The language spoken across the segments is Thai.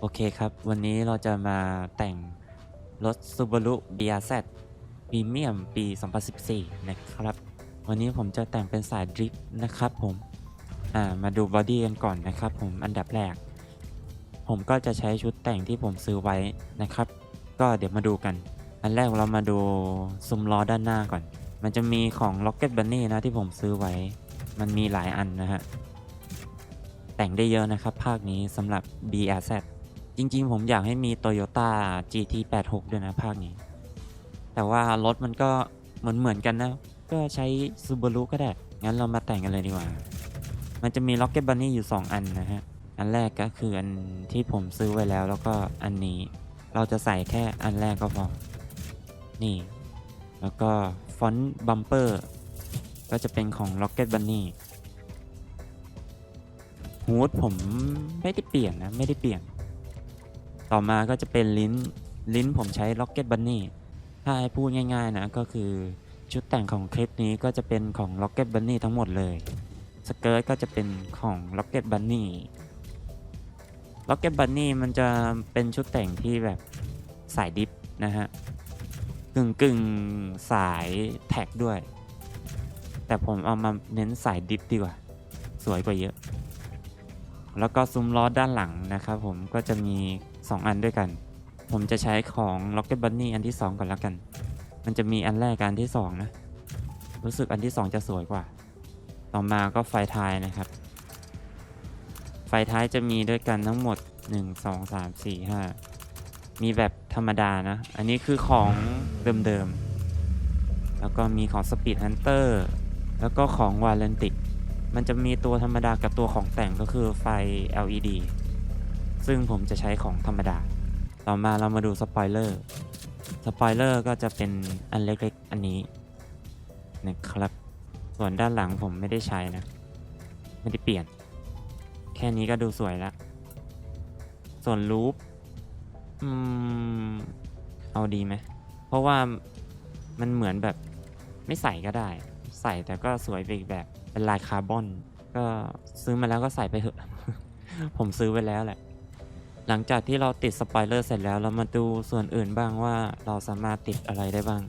โอเคครับ วันนี้เราจะมาแต่งรถ Subaru BRZ Premium ปี 2014 นะครับ วันนี้ผมจะแต่งเป็นสายดริฟต์นะครับผม อ่า มาดูบอดี้กันก่อนนะครับผม อันดับแรก ผมก็จะใช้ชุดแต่งที่ผมซื้อไว้นะครับ ก็เดี๋ยวมาดูกัน อันแรกเรามาดูซุ้มล้อด้านหน้าก่อน มันจะมีของ Rocket Bunny นะที่ผมซื้อไว้ มันมีหลายอันนะฮะ แต่งได้เยอะนะครับ ภาคนี้สำหรับ BRZ จริงๆ ผมอยากให้มี Toyota GT86 ด้วยนะภาคนี้ แต่ว่ารถมันก็เหมือนเหมือนกันนะ ก็ใช้ Subaru ก็ได้ งั้นเรามาแต่งกันเลยดีกว่า มันจะมี Rocket Bunny อยู่ 2 อันนะฮะ อันแรกก็คืออันที่ผมซื้อไว้แล้วแล้วก็อันนี้ เราจะใส่แค่อันแรกก็พอ นี่ แล้วก็ฟอนต์บัมเปอร์ก็จะเป็นของ Rocket Bunny ฮูดผมไม่ได้เปลี่ยนนะ ไม่ได้เปลี่ยน ต่อมาก็จะเป็นลิ้น ลิ้นผมใช้ Rocket Bunny ถ้าให้พูดง่ายๆนะก็คือชุดแต่งของคลิปนี้ก็จะเป็นของ Rocket Bunny ทั้งหมดเลย สเกิร์ตก็จะเป็นของ Rocket Bunny Rocket Bunny มันจะเป็นชุดแต่งที่แบบสายดิฟนะฮะกึ่งกึ่งๆสายแท็กด้วย แต่ผมเอามาเน้นสายดิฟดีกว่า สวยกว่าเยอะ แล้วก็ซุ้มล้อด้านหลังนะครับผมก็จะมี 2 อันด้วยกัน ผมจะใช้ของ Rocket Bunny อันที่ 2 ก่อนแล้วกัน มันจะมีอันแรกกับอันที่ 2 นะ รู้สึกอันที่ 2 จะสวยกว่า ต่อมาก็ไฟท้ายนะครับ ไฟท้ายจะมีด้วยกันทั้งหมด 1 2 3 4 5 มีแบบธรรมดานะ อันนี้คือของเดิมๆ แล้วก็มีของ Speed Hunter แล้วก็ของ v a l e n t i c มันจะมีตัวธรรมดากับตัวของแต่งก็คือไฟ LED ซึ่งผมจะใช้ของธรรมดา ต่อมาเรามาดูสปอยเลอร์ สปอยเลอร์ก็จะเป็นอันเล็กๆ อันนี้นะครับ ส่วนด้านหลังผมไม่ได้ใช้นะ ไม่ได้เปลี่ยน แค่นี้ก็ดูสวยแล้วส่วนลูปอืม เอาดีไหม เพราะว่ามันเหมือนแบบไม่ใส่ก็ได้ ใส่แต่ก็สวยไปอีกแบบ เป็นลายคาร์บอน ก็ซื้อมาแล้วก็ใส่ไปเถอะ ผมซื้อไว้แล้วแหละ หลังจากที่เราติดสปอยเลอร์เสร็จแล้วเรามาดูส่วนอื่นบ้างว่าเราสามารถติดอะไรได้บ้าง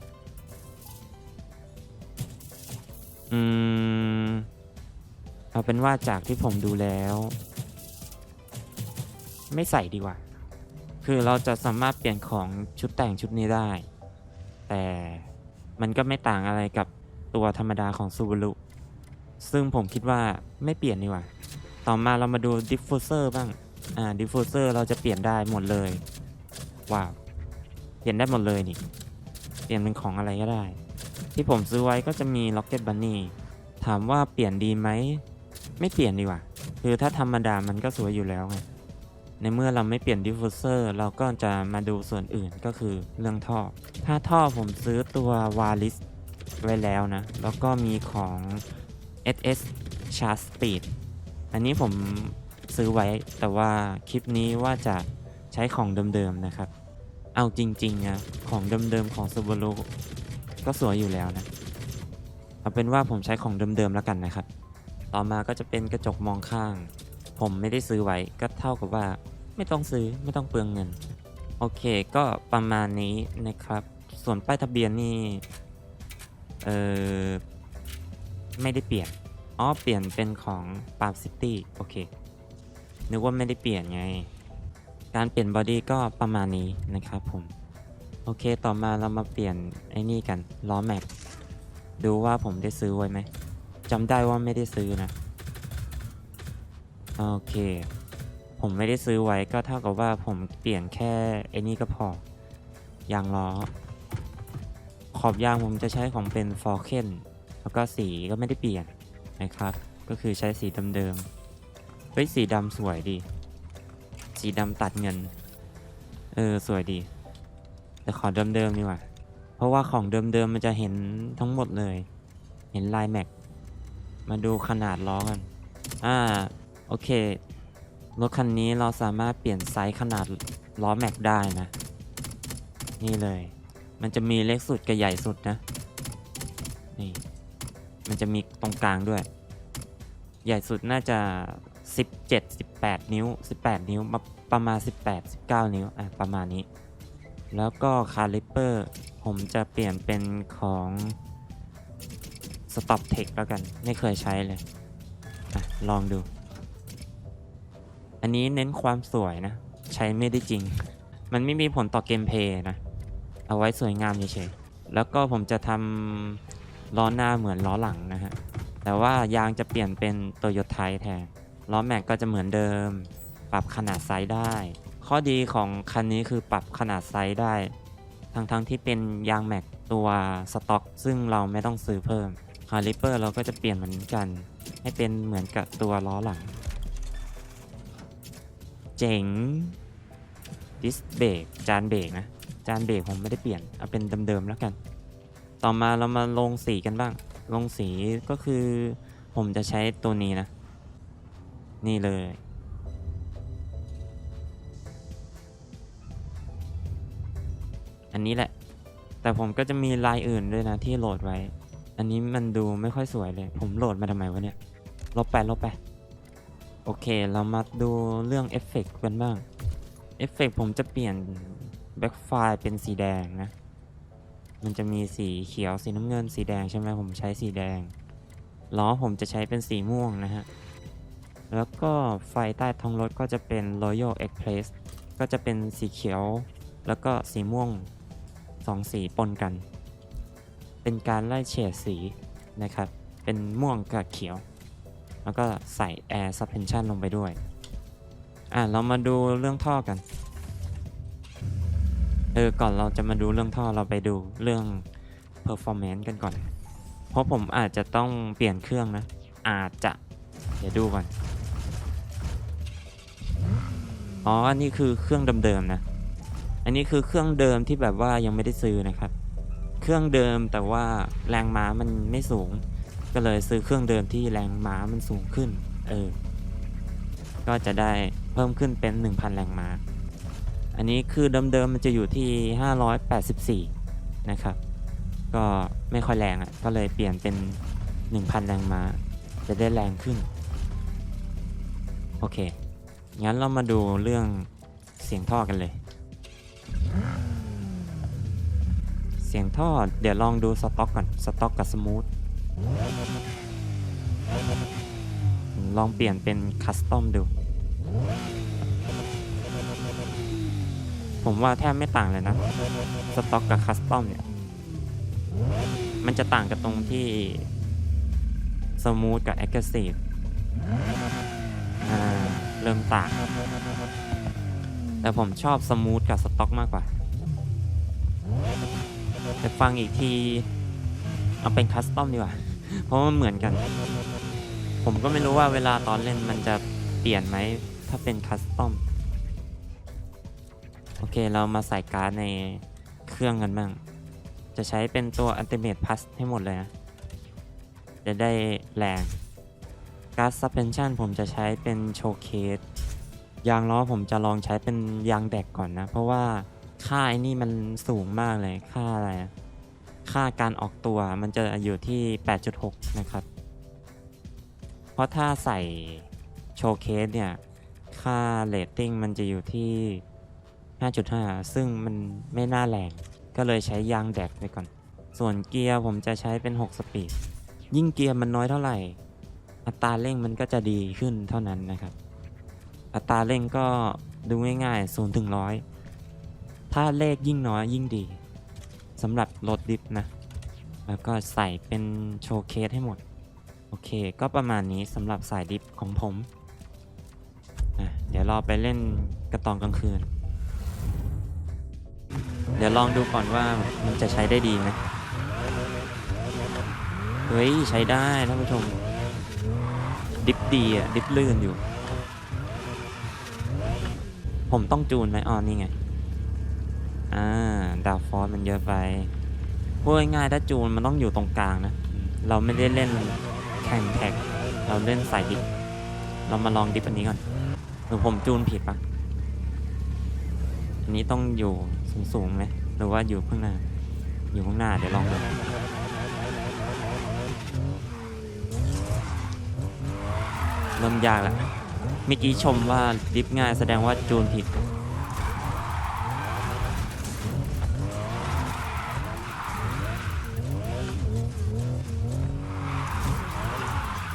อืม เอาเป็นว่าจากที่ผมดูแล้ว ไม่ใส่ดีกว่า คือเราจะสามารถเปลี่ยนของชุดแต่งชุดนี้ได้ แต่มันก็ไม่ต่างอะไรกับตัวธรรมดาของ Subaru ซึ่งผมคิดว่าไม่เปลี่ยนดีกว่า ต่อมาเรามาดู diffuser บ้าง อ่า diffuser เราจะเปลี่ยนได้หมดเลยว้าวเปลี่ยนได้หมดเลยนี่ เปลี่ยนเป็นของอะไรก็ได้ ที่ผมซื้อไว้ก็จะมี Rocket Bunny ถามว่าเปลี่ยนดีไหม ไม่เปลี่ยนดีกว่า คือถ้าธรรมดามันก็สวยอยู่แล้วไงในเมื่อเราไม่เปลี่ยน diffuser เราก็จะมาดูส่วนอื่นก็คือเรื่องท่อ ถ้าท่อผมซื้อตัว Waris ไว้แล้วนะ แล้วก็มีของ SS Charge Speed อันนี้ผม ซื้อไว้ แต่ว่าคลิปนี้ว่าจะใช้ของเดิมๆนะครับ เอาจริงๆนะของเดิมๆของ Subaru ก็สวยอยู่แล้วนะ เอาเป็นว่าผมใช้ของเดิมๆแล้วกันนะครับ ต่อมาก็จะเป็นกระจกมองข้าง ผมไม่ได้ซื้อไว้ก็เท่ากับว่าไม่ต้องซื้อไม่ต้องเปลืองเงิน โอเคก็ประมาณนี้นะครับ ส่วนป้ายทะเบียนนี่เออไม่ได้เปลี่ยนอ๋อเปลี่ยนเป็นของปา l ซิตี้โอเค นึกว่าไม่ได้เปลี่ยนไง การเปลี่ยนบอดี้ก็ประมาณนี้นะครับผม โอเคต่อมาเรามาเปลี่ยนไอ้นี่กันล้อแม็ก ดูว่าผมได้ซื้อไว้ไหมจำได้ว่าไม่ได้ซื้อนะ โอเค ผมไม่ได้ซื้อไว้ก็เท่ากับว่าผมเปลี่ยนแค่ไอ้นี่ก็พอยางล้อ ขอบยางผมจะใช้ของเป็นฟอร์เคนแล้วก็สีก็ไม่ได้เปลี่ยนนะครับ ก็คือใช้สีเดิมๆ ฮ้ยสีดำสวยดี สีดำตัดเงิน เออสวยดี แต่ขอเดิมๆดีกว่า เพราะว่าของเดิมๆมันจะเห็นทั้งหมดเลย เห็นลายแม็ก มาดูขนาดล้อกัน อ่า โอเค รถคันนี้เราสามารถเปลี่ยนไซส์ขนาดล้อแม็กได้นะ นี่เลย มันจะมีเล็กสุดกับใหญ่สุดนะ นี่ มันจะมีตรงกลางด้วย ใหญ่สุดน่าจะ 17 18 นิ้ว 18 นิ้วมาประมาณ 18 19 นิ้วอะประมาณนี้ แล้วก็คาลิเปอร์ผมจะเปลี่ยนเป็นของ Stop Tech แล้วกัน ไม่เคยใช้เลยอะลองดู อันนี้เน้นความสวยนะ ใช้ไม่ได้จริง มันไม่มีผลต่อเกมเพย์นะ เอาไว้สวยงามเฉยๆแล้วก็ผมจะทำล้อหน้าเหมือนล้อหลังนะฮะ แต่ว่ายางจะเปลี่ยนเป็นโตโยต้แทน ล้อแม็กก็จะเหมือนเดิม ปรับขนาดไซส์ได้ ข้อดีของคันนี้คือปรับขนาดไซส์ได้ ทั้งๆที่เป็นยางแม็กตัวสต็อก ซึ่งเราไม่ต้องซื้อเพิ่มคาลิเปอร์เราก็จะเปลี่ยนเหมือนกัน ให้เป็นเหมือนกับตัวล้อหลัง เจ๋งดิสเบรกจานเบรกนะ จานเบรกผมไม่ได้เปลี่ยน เอาเป็นเดิมๆแล้วกัน ต่อมาเรามาลงสีกันบ้าง ลงสีก็คือผมจะใช้ตัวนี้นะ นี่เลย อันนี้แหละ แต่ผมก็จะมีลายอื่นด้วยนะที่โหลดไว้ อันนี้มันดูไม่ค่อยสวยเลย ผมโหลดมาทำไมวะเนี่ย ลบไปลบไป โอเค เรามาดูเรื่องเอฟเฟกต์กันบ้าง เอฟเฟกต์ผมจะเปลี่ยนแบ็คไฟล์เป็นสีแดงนะ มันจะมีสีเขียว สีน้ำเงิน สีแดงใช่ไหมผมใช้สีแดง ล้อผมจะใช้เป็นสีม่วงนะฮะ แล้วก็ไฟใต้ท้องรถก็จะเป็น Royal Express ก็จะเป็นสีเขียว แล้วก็สีม่วงสองสีปนกัน เป็นการไล่เฉดสีนะครับ เป็นม่วงกับเขียว แล้วก็ใส่ Air Suspension ลงไปด้วย อะ เรามาดูเรื่องท่อกัน เออ ก่อนเราจะมาดูเรื่องท่อเราไปดูเรื่อง performance กันก่อน เพราะผมอาจจะต้องเปลี่ยนเครื่องนะ อาจจะ เดี๋ยวดูก่อน อ๋อ อันนี้คือเครื่องเดิมๆนะ อันนี้คือเครื่องเดิมที่แบบว่ายังไม่ได้ซื้อนะครับ เครื่องเดิมแต่ว่าแรงม้ามันไม่สูง ก็เลยซื้อเครื่องเดิมที่แรงม้ามันสูงขึ้น เออ ก็จะได้เพิ่มขึ้นเป็น 1,000 แรงม้า อันนี้คือเดิมๆมันจะอยู่ที่ 584 นะครับ ก็ไม่ค่อยแรงอะ่ะ ก็เลยเปลี่ยนเป็น 1,000 แรงม้า จะได้แรงขึ้น โอเค งั้นเรามาดูเรื่องเสียงท่อกันเลย เสียงท่อเดี๋ยวลองดูสต็อกก่อน สต็อกกับสมูท ลองเปลี่ยนเป็นคัสตอมดู ผมว่าแทบไม่ต่างเลยนะ สต็อกกับคัสตอมเนี่ย มันจะต่างกันตรงที่สมูทกับแอคทีฟอ่าเริ่มต่าง แต่ผมชอบสมูทกับสต็อกมากกว่าแต่ฟังอีกที เอาเป็นคัสตอมดีกว่า เพราะมันเหมือนกัน ผมก็ไม่รู้ว่าเวลาตอนเล่นมันจะเปลี่ยนไหม ถ้าเป็นคัสตอม โอเคเรามาใส่การ์ดในเครื่องกันบ้าง จะใช้เป็นตัว Ultimate Plus ให้หมดเลยนะ จะได้แรง การ์ด Suspension ผมจะใช้เป็นโชว์เคสยางล้อผมจะลองใช้เป็นยางแดกก่อนนะ เพราะว่าค่าไอ้นี่มันสูงมากเลยค่าอะไร ค่าการออกตัวมันจะอยู่ที่ 8.6 นะครับ เพราะถ้าใส่โชว์เคสเนี่ย ค่าเรตติ้งมันจะอยู่ที่ 5.5 ซึ่งมันไม่น่าแรงก็เลยใช้ยางแดกไปก่อน ส่วนเกียร์ผมจะใช้เป็น 6 สปีด ยิ่งเกียร์มันน้อยเท่าไหร่ อัตราเร่งมันก็จะดีขึ้นเท่านั้นนะครับ อัตราเร่งก็ดูง่ายๆ0ถึง100ถ้าเลขยิ่งน้อยยิ่งดีสำหรับรถดิฟนะ แล้วก็ใส่เป็นโชว์เคสให้หมด โอเค ก็ประมาณนี้สำหรับสายดิฟของผมอะเดี๋ยวเราไปเล่นกระตอนกลางคืน เดี๋ยวลองดูก่อนว่ามันจะใช้ได้ดีไหมเฮ้ย ใช้ได้ท่านผู้ชม ดิฟดีอะ ดิฟลื่นอยู่ ผมต้องจูนไหมอ๋อนี่ไง อ่า ดาวฟอสมันเยอะไปพูดง่ายๆถ้าจูนมันต้องอยู่ตรงกลางนะ เราไม่ได้เล่นแข่งแท็ก เราเล่นสายดิฟ เรามาลองดิฟอันนี้ก่อนหรือผมจูนผิดปะอันนี้ต้องอยู่สูงๆไหมหรือว่าอยู่ข้างหน้า อยู่ข้างหน้าเดี๋ยวลองดู เริ่มยากแล้วเมื่อกี้ชมว่าดิฟง่ายแสดงว่าจูนผิด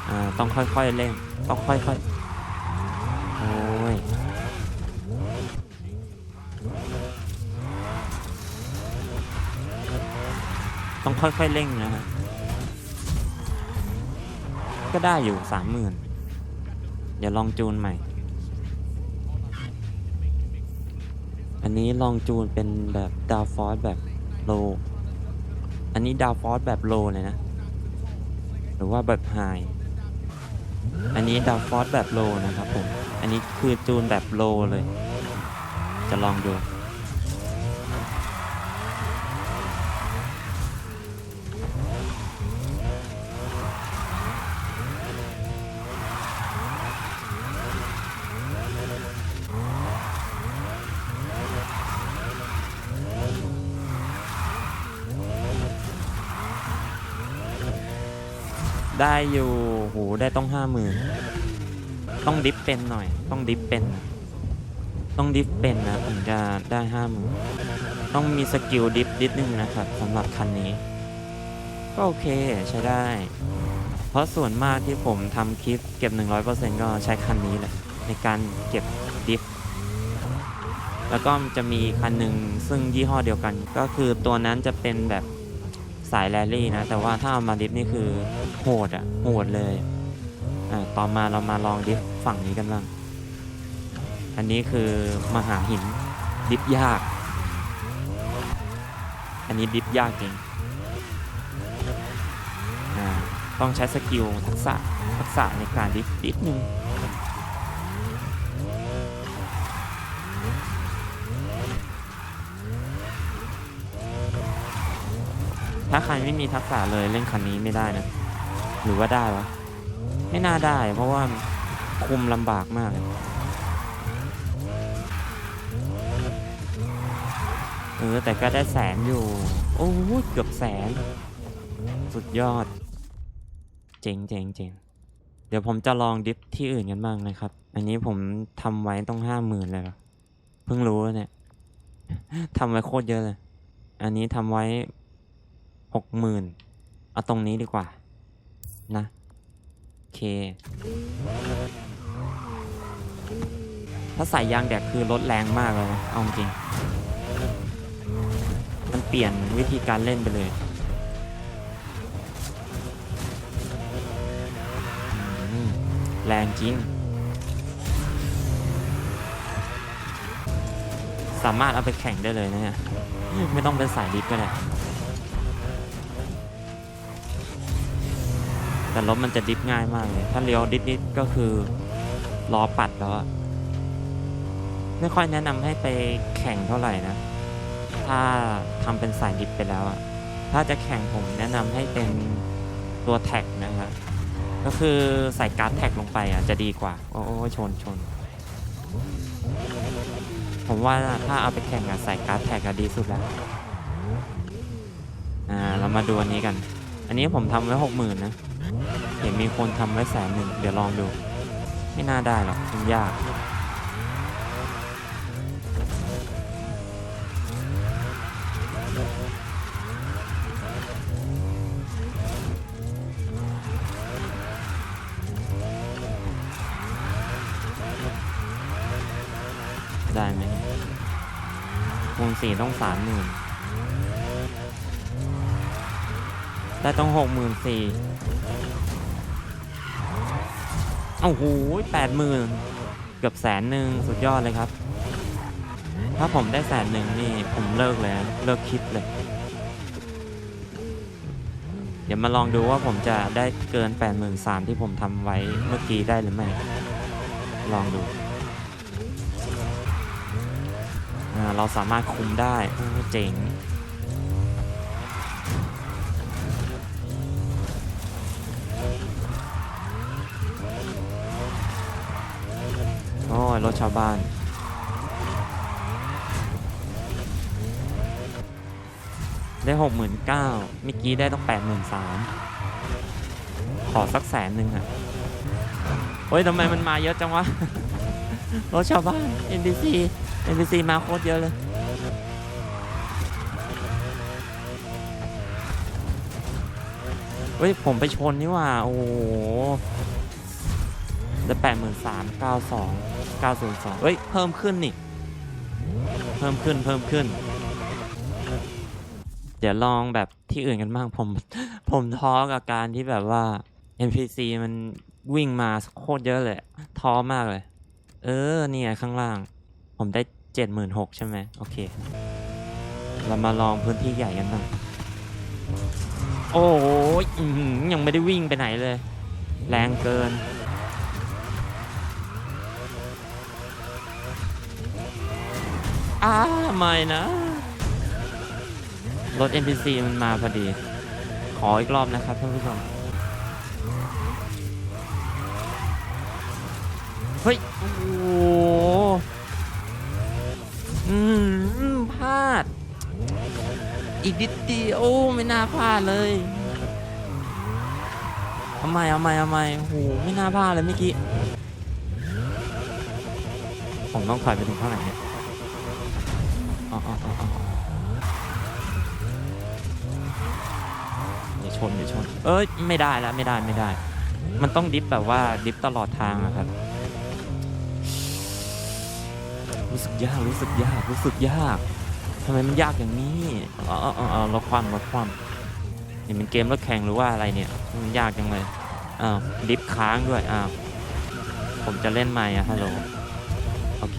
อ่าต้องค่อยๆเร่ง ต้องค่อยๆ โอ้ยต้องค่อยๆเร่งนะฮะก็ได้อยู่สามหมื่น ดี๋ยวลองจูนใหม่ อันนี้ลองจูนเป็นแบบดาวฟอสแบบโล อันนี้ดาวฟอสแบบโลเลยนะ หรือว่าแบบไฮอันนี้ดาวฟอสแบบโลนะครับผม อันนี้คือจูนแบบโลเลย จะลองดู ได้อยู่โหได้ต้องห้าหมื่นต้องดิฟเป็นหน่อย ต้องดิฟเป็น ต้องดิฟเป็นนะถึงจะได้ห้าหมื่นต้องมีสกิลดิฟนิดนึงนะครับสำหรับคันนี้ ก็โอเคใช้ได้ เพราะส่วนมากที่ผมทำคลิปเก็บ 100%ก็ใช้คันนี้แหละในการเก็บดิฟแล้วก็จะมีคันหนึ่งซึ่งยี่ห้อเดียวกัน ก็คือตัวนั้นจะเป็นแบบ สายแรลลี่นะ แต่ว่าถ้าเอามาดิฟนี่คือโหดอะโหดเลยอ่าต่อมาเรามาลองดิฟฝั่งนี้กันบ้างอันนี้คือมหาหินดิฟยาก อันนี้ดิฟยากจริงต้องใช้สกิลทักษะทักษะในการดิฟนิดนึง ถ้าใครไม่มีทักษะเลยเล่นคันนี้ไม่ได้นะ หรือว่าได้วะ ไม่น่าได้ เพราะว่าคุมลำบากมากเออแต่ก็ได้แสนอยู่ โอ้เกือบแสน สุดยอด เจ๋งเจ๋งเจ๋งเดี๋ยวผมจะลองดิฟที่อื่นกันบ้างนะครับ อันนี้ผมทำไว้ต้องห้าหมื่นเลยเพิ่งรู้เนี่ยทำไว้โคตรเยอะเลย อันนี้ทำไว้ หกหมื่นเอาตรงนี้ดีกว่า นะโอเค ถ้าใส่ยางแดกคือรถแรงมากเลยนะ เอาจริง มันเปลี่ยนวิธีการเล่นไปเลยแรงจริง สามารถเอาไปแข่งได้เลยนะเนี่ย ไม่ต้องเป็นสายดิฟก็ได้ แต่รถมันจะดิฟง่ายมากเลย ถ้าเลี้ยวดิฟนิดก็คือล้อปัดแล้วไม่ค่อยแนะนำให้ไปแข่งเท่าไหร่นะ ถ้าทำเป็นสายดิฟไปแล้วอะถ้าจะแข่งผมแนะนำให้เป็นตัวแท็กนะครับก็คือใส่การ์ดแท็กลงไปอะจะดีกว่า โอ้โอชนชน ผมว่าถ้าเอาไปแข่งอะใส่การ์ดแท็กอะดีสุดแล้ว อ่า เรามาดูอันนี้กัน อันนี้ผมทำไว้หกหมื่นนะ เห็นมีคนทำไว้แสนหนึ่ง เดี๋ยวลองดู ไม่น่าได้หรอกมันยาก ได้ไหมคูณสี่ต้องสามหมื่น ได้ต้องหกหมื่นสี่โอ้โหแปดหมื่นเกือบแสนหนึ่งสุดยอดเลยครับ ถ้าผมได้แสนหนึ่งนี่ผมเลิกเลยเลิกคิดเลย เดี๋ยวมาลองดูว่าผมจะได้เกิน 8 3 0 0 0ที่ผมทำไว้เมื่อกี้ได้หรือไม่ ลองดู เราสามารถคุมได้เจ๋ง ยรถชาวบ้าน ได้หกหมื่นเก้าเมื่อกี้ได้ต้องแปดหมื่นสามขอสักแสนหนึ่งอะโอ้ยทำไมมันมาเยอะจังวะ รถชาวบ้าน NPC NPC มาโคตรเยอะเลย เฮ้ย ผมไปชนนี่ว่า โอ้โห ได้แปดหมื่นสามเก้าสองเก้าศูนย์สองเฮ้ย เพิ่มขึ้นนี่ เพิ่มขึ้นเพิ่มขึ้น เดี๋ยวลองแบบที่อื่นกันบ้าง ผม ผมท้อกับการที่แบบว่า NPC มันวิ่งมาโคตรเยอะเลย ท้อมากเลย เออ เนี่ยข้างล่าง ผมได้เจ็ดหมื่นหกใช่ไหม โอเค เรามาลองพื้นที่ใหญ่กันบ้างโอ้ยยังไม่ได้วิ่งไปไหนเลย แรงเกิน อ้าไม่นะ รถ NPC มันมาพอดี ขออีกรอบนะครับท่านผู้ชม เฮ้ย โอ้โหอืมพลาด อีกนิดเดียวไม่น่าพลาดเลยเอาใหม่เอาใหม่เอาใหม่โอ้โหไม่น่าพลาดเลยเมื่อกี้ ผมต้องถอยไปถึงเท่าไหร่เนี่ย อ๋ออ๋ออ๋ออ๋ออย่าชนอย่าชน เอ้ยไม่ได้แล้วไม่ได้ไม่ได้ มันต้องดิฟแบบว่าดิฟตลอดทางอะครับ รู้สึกยากรู้สึกยากรู้สึกยากทำไมมันยากอย่างนี้อ๋ออ๋ออ๋อลดความลดความนี่เป็นเกมรถแข่งหรือว่าอะไรเนี่ย มันยากจังเลยอ้าวดิฟค้างด้วยอ้าวผมจะเล่นใหม่อะฮัลโหล โอเค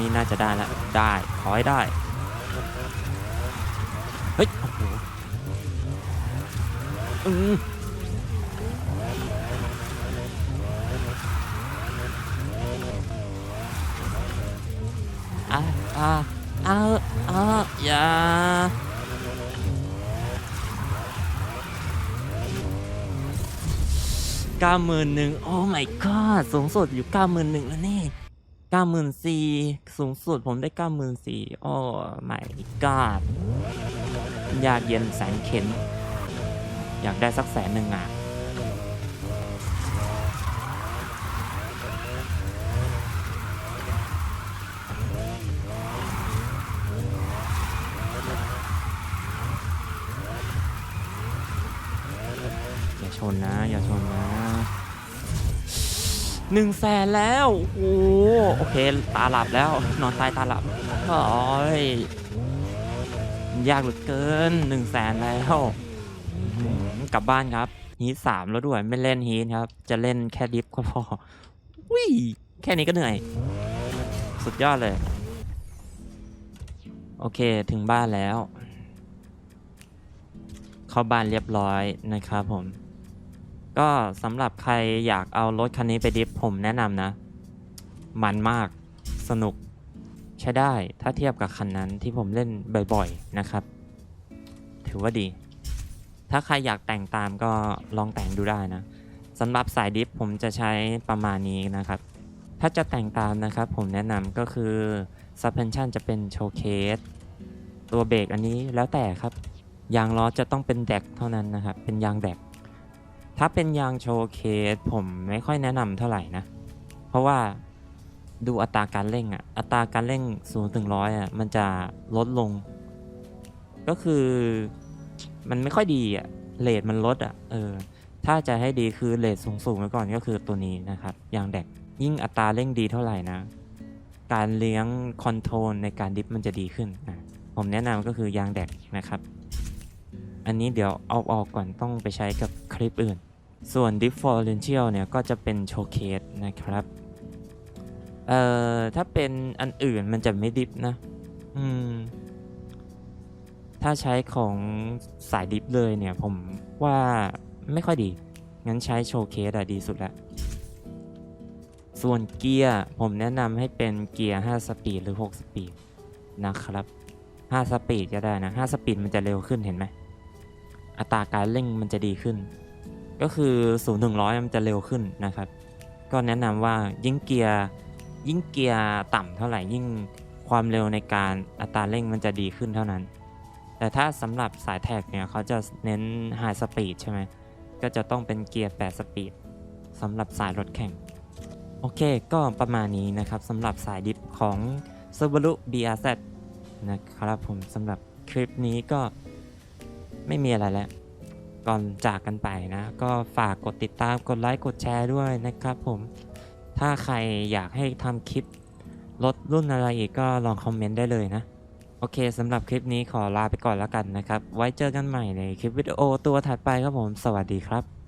นี่น่าจะได้แล้วได้ ขอให้ได้ เฮ้ย โอ้โหอืมอะอะอะอะอย่าเก้าหมื่นหนึ่งโอ้ my god สูงสุดอยู่เก้าหมื่นหนึ่งแล้วนี่ เก้าหมื่นสี่สูงสุดผมได้เก้าหมื่นสี่โอ้ my god ยากเย็นแสนเข็น อยากได้สักแสนหนึ่งอะอย่าชนนะ อย่าชนนะ หนึ่งแสนแล้วโอ้โหโอเคตาหลับแล้ว นอนตายตาหลับโอ้ยยากเหลือเกินหนึ่งแสนแล้วกลับบ้านครับฮีทสามแล้วด้วยไม่เล่นฮีทครับ จะเล่นแค่ดิฟก็พอวิ่แค่นี้ก็เหนื่อย สุดยอดเลย โอเคถึงบ้านแล้ว เข้าบ้านเรียบร้อยนะครับผม ก็สำหรับใครอยากเอารถคันนี้ไปดิฟผมแนะนำนะ มันมากสนุกใช้ได้ถ้าเทียบกับคันนั้นที่ผมเล่นบ่อยๆนะครับ ถือว่าดี ถ้าใครอยากแต่งตามก็ลองแต่งดูได้นะสำหรับสายดิฟผมจะใช้ประมาณนี้นะครับ ถ้าจะแต่งตามนะครับ ผมแนะนำก็คือ suspension จะเป็นโชว์เคสตัวเบรกอันนี้แล้วแต่ครับ ยางล้อจะต้องเป็นแดกเท่านั้นนะครับ เป็นยางแดก ถ้าเป็นยางโชว์เคสผมไม่ค่อยแนะนำเท่าไหร่นะ เพราะว่าดูอัตราการเร่งอะอัตราการเร่ง0ถึงร้อยอะมันจะลดลง ก็คือมันไม่ค่อยดีอะเลทมันลดอะเออ ถ้าจะให้ดีคือเลทสูงสูงไว้ก่อนก็คือตัวนี้นะครับยางแดกยิ่งอัตราเร่งดีเท่าไหร่นะ การเลี้ยงคอนโทรลในการดิฟมันจะดีขึ้นอะผมแนะนำก็คือยางแดกนะครับ อันนี้เดี๋ยวเอาออกก่อนต้องไปใช้กับคลิปอื่น ส่วน differential เนี่ยก็จะเป็นโชว์เคสนะครับ เอ่อ ถ้าเป็นอันอื่นมันจะไม่ดิฟนะ อืม ถ้าใช้ของสายดิฟเลยเนี่ย ผมว่าไม่ค่อยดี งั้นใช้โชว์เคสอะดีสุดละ ส่วนเกียร์ผมแนะนำให้เป็นเกียร์ 5 สปีดหรือ 6 สปีดนะครับ 5 สปีดก็ได้นะ 5 สปีดมันจะเร็วขึ้นเห็นไหม อัตราการเร่งมันจะดีขึ้น ก็คือ0ูนย์ถึงร้อยมันจะเร็วขึ้นนะครับ ก็แนะนำว่ายิ่งเกียร์ยิ่งเกียร์ต่ำเท่าไหร่ยิ่งความเร็วในการอัตราเร่งมันจะดีขึ้นเท่านั้น แต่ถ้าสำหรับสายแท็กเนี่ยเขาจะเน้น High Speed ใช่ไหมก็จะต้องเป็นเกียร์8สปีดสำหรับสายรถแข่ง โอเคก็ประมาณนี้นะครับสำหรับสายดิฟของ Subaru BRZ นะครับผมสำหรับคลิปนี้ก็ไม่มีอะไรแล้ว ก่อนจากกันไปนะ ก็ฝากกดติดตามกดไลค์กดแชร์ด้วยนะครับผม ถ้าใครอยากให้ทำคลิปรถรุ่นอะไรอีกก็ลองคอมเมนต์ได้เลยนะ โอเคสำหรับคลิปนี้ขอลาไปก่อนแล้วกันนะครับ ไว้เจอกันใหม่ในคลิปวิดีโอตัวถัดไปครับผม สวัสดีครับ